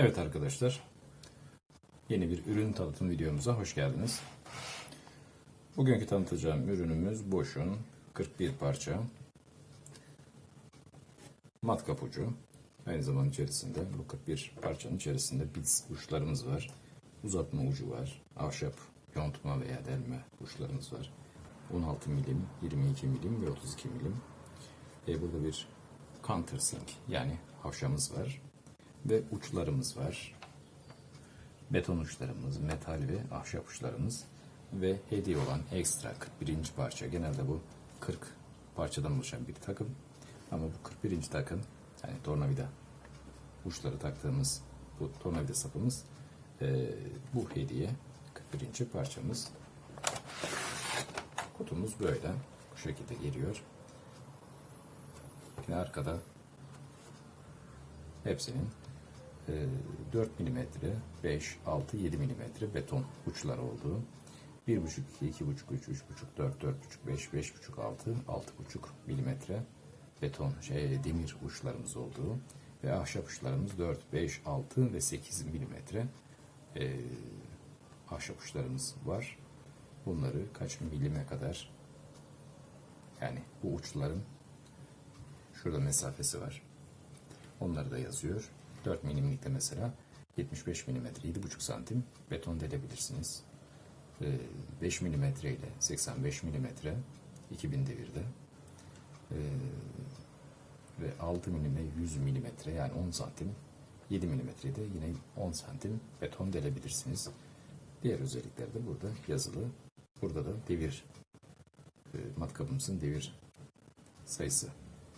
Evet arkadaşlar, yeni bir ürün tanıtım videomuza hoş geldiniz. Bugünkü tanıtacağım ürünümüz Bosch'un 41 parça matkap ucu. Aynı zamanda içerisinde bu 41 parçanın içerisinde bits uçlarımız var. Uzatma ucu var. Ahşap yontma veya delme uçlarımız var. 16 milim, 22 milim ve 32 milim. E, burada bir countersink yani havşamız var ve uçlarımız var. Beton uçlarımız, metal ve ahşap uçlarımız ve hediye olan ekstra 41. parça. Genelde bu 40 parçadan oluşan bir takım. Ama bu 41. takım yani tornavida uçları taktığımız bu tornavida sapımız eee, bu hediye 41. parçamız. Kutumuz böyle. Bu şekilde geliyor. Yine arkada hepsinin e, 4 mm, 5, 6, 7 mm beton uçları olduğu 1,5, 2, 2,5, 3, 3,5, 4, 4,5, 5, 5,5, 6, 6,5 mm beton, şey, demir uçlarımız olduğu ve ahşap uçlarımız 4, 5, 6 ve 8 mm e, ahşap uçlarımız var. Bunları kaç milime kadar yani bu uçların şurada mesafesi var. Onları da yazıyor. 4 milimlikte mesela 75 milimetre 7,5 santim beton delebilirsiniz. Ee, 5 milimetre ile 85 milimetre 2000 devirde Ee, ve 6 milime 100 milimetre yani 10 santim 7 milimetrede yine 10 santim beton delebilirsiniz. Diğer özellikler de burada yazılı. Burada da devir e, matkabımızın devir sayısı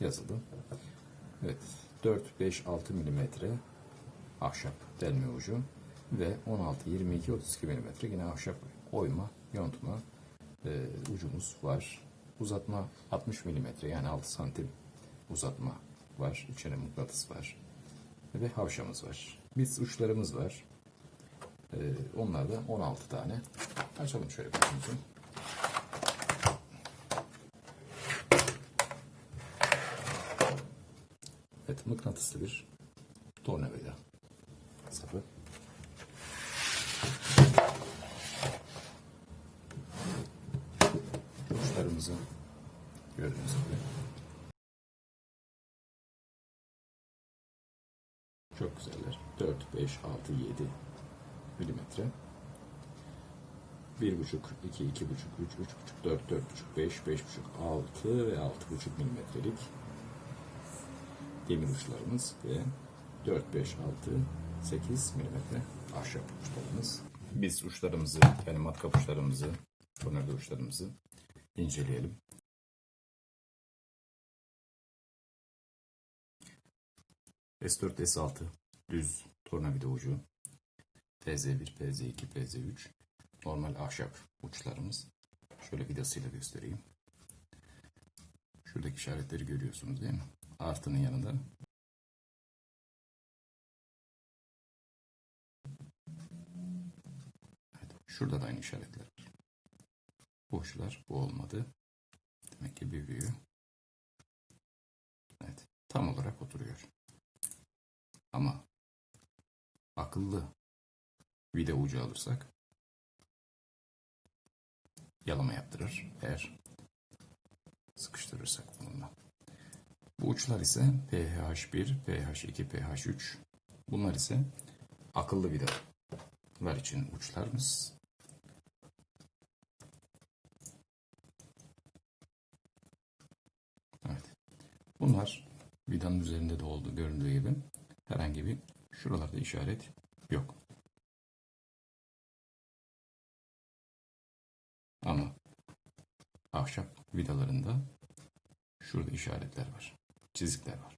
yazılı. Evet. 4, 5, 6 milimetre ahşap delme ucu ve 16, 22, 32 milimetre yine ahşap oyma, yontma e, ucumuz var. Uzatma 60 milimetre yani 6 santim uzatma var. İçine mıknatıs var. Ve havşamız var. Biz uçlarımız var. E, onlar da 16 tane. Açalım şöyle kutumuzu. Evet, mıknatıslı bir tornavida sapı. Uçlarımızı gördüğünüz gibi. Çok güzeller. 4, 5, 6, 7 milimetre. 1,5, 2, 2,5, 3, 3,5, 4, 4,5, 5, 5,5, 6 ve 6,5 milimetrelik demir uçlarımız ve 4, 5, 6, 8 milimetre ahşap uçlarımız. Biz uçlarımızı yani matkap uçlarımızı, tornavida uçlarımızı inceleyelim. S4, S6 düz tornavida ucu. PZ1, PZ2, PZ3 normal ahşap uçlarımız. Şöyle vidasıyla göstereyim. Şuradaki işaretleri görüyorsunuz değil mi? Artının yanında Evet, şurada da aynı işaretler. Boşlar bu olmadı. Demek ki bir büyüğü. Evet, tam olarak oturuyor. Ama akıllı vida ucu alırsak yalama yaptırır eğer sıkıştırırsak bununla. Bu uçlar ise PH1, PH2, PH3. Bunlar ise akıllı vidalar için uçlarımız. Evet. Bunlar vidanın üzerinde de olduğu göründüğü gibi herhangi bir şuralarda işaret yok. Ama ahşap vidalarında şurada işaretler var. Çizikler var.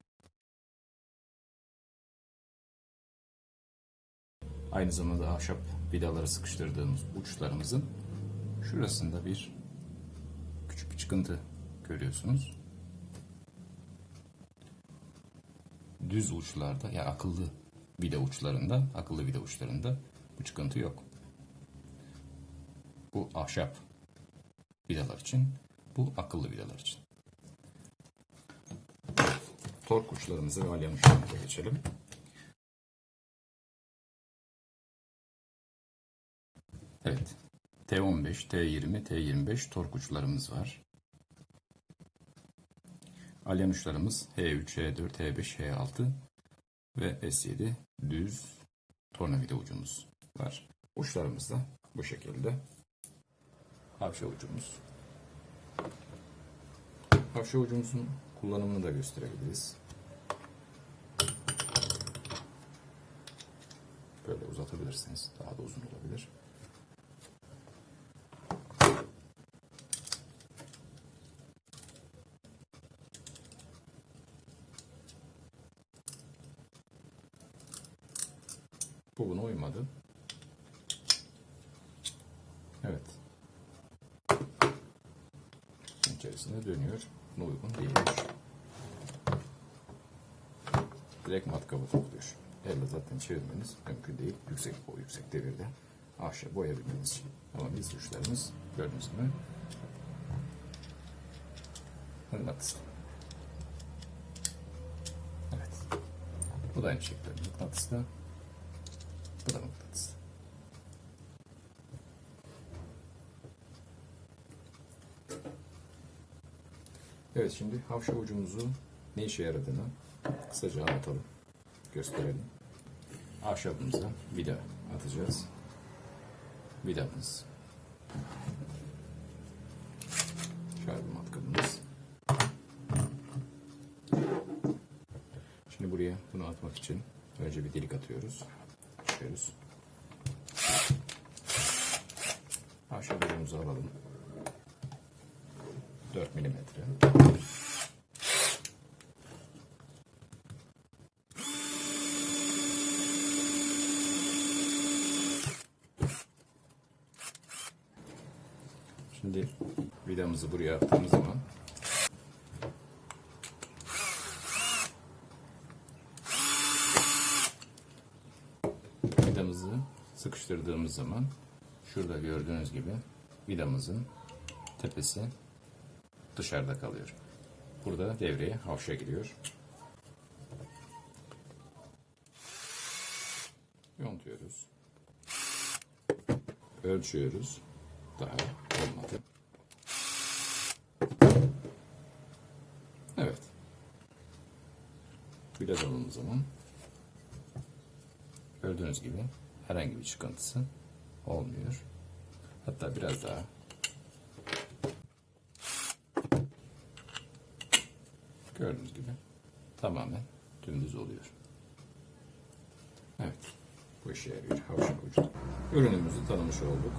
Aynı zamanda ahşap vidaları sıkıştırdığımız uçlarımızın şurasında bir küçük bir çıkıntı görüyorsunuz. Düz uçlarda ya yani akıllı vida uçlarında, akıllı vida uçlarında bu çıkıntı yok. Bu ahşap vidalar için, bu akıllı vidalar için tork uçlarımızı ve alyan uçlarımıza geçelim. Evet. T15, T20, T25 tork uçlarımız var. Alyan uçlarımız H3, H4, H5, H6 ve S7 düz tornavida ucumuz var. Uçlarımız da bu şekilde. Havşa ucumuz. Havşa ucumuzun kullanımını da gösterebiliriz. Böyle uzatabilirsiniz. Daha da uzun olabilir. Bu buna uymadı. Evet. İçerisinde dönüyor. Buna uygun değilmiş. Direkt matkabı topluyor. Elle zaten çevirmeniz mümkün değil. Yüksek boy, yüksek devirde ahşap boyayabilmeniz için. Ama biz uçlarımız gördüğünüz gibi mıknatıslı. Evet. Bu da aynı şekilde mıknatıslı. Bu da mıknatıslı. Evet şimdi havşa ucumuzun ne işe yaradığını kısaca anlatalım. Gösterelim. Ahşabımıza vida atacağız. Vidamız. Şarj matkabımız. Şimdi buraya bunu atmak için önce bir delik atıyoruz. Açıyoruz. Ahşap ucumuzu alalım. 4 milimetre. Şimdi vidamızı buraya attığımız zaman vidamızı sıkıştırdığımız zaman şurada gördüğünüz gibi vidamızın tepesi dışarıda kalıyor. Burada devreye havşa giriyor. Yontuyoruz. Ölçüyoruz. Daha olmadı. Evet. Vida aldığımız zaman gördüğünüz gibi herhangi bir çıkıntısı olmuyor. Hatta biraz daha gördüğünüz gibi tamamen dümdüz oluyor. Evet. Bu işe yarıyor. Havşa ucu. Ürünümüzü tanımış olduk.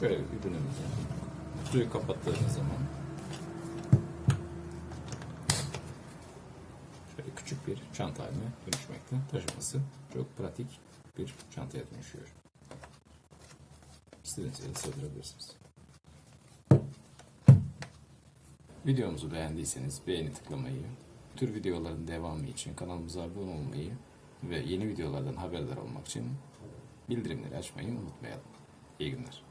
Şöyle ürünümüzü kutuyu kapattığınız zaman şöyle küçük bir çanta haline dönüşmekte. Taşıması çok pratik bir çantaya dönüşüyor. İstediğiniz yere sığdırabilirsiniz. Videomuzu beğendiyseniz beğeni tıklamayı, tür videoların devamı için kanalımıza abone olmayı ve yeni videolardan haberdar olmak için bildirimleri açmayı unutmayalım. İyi günler.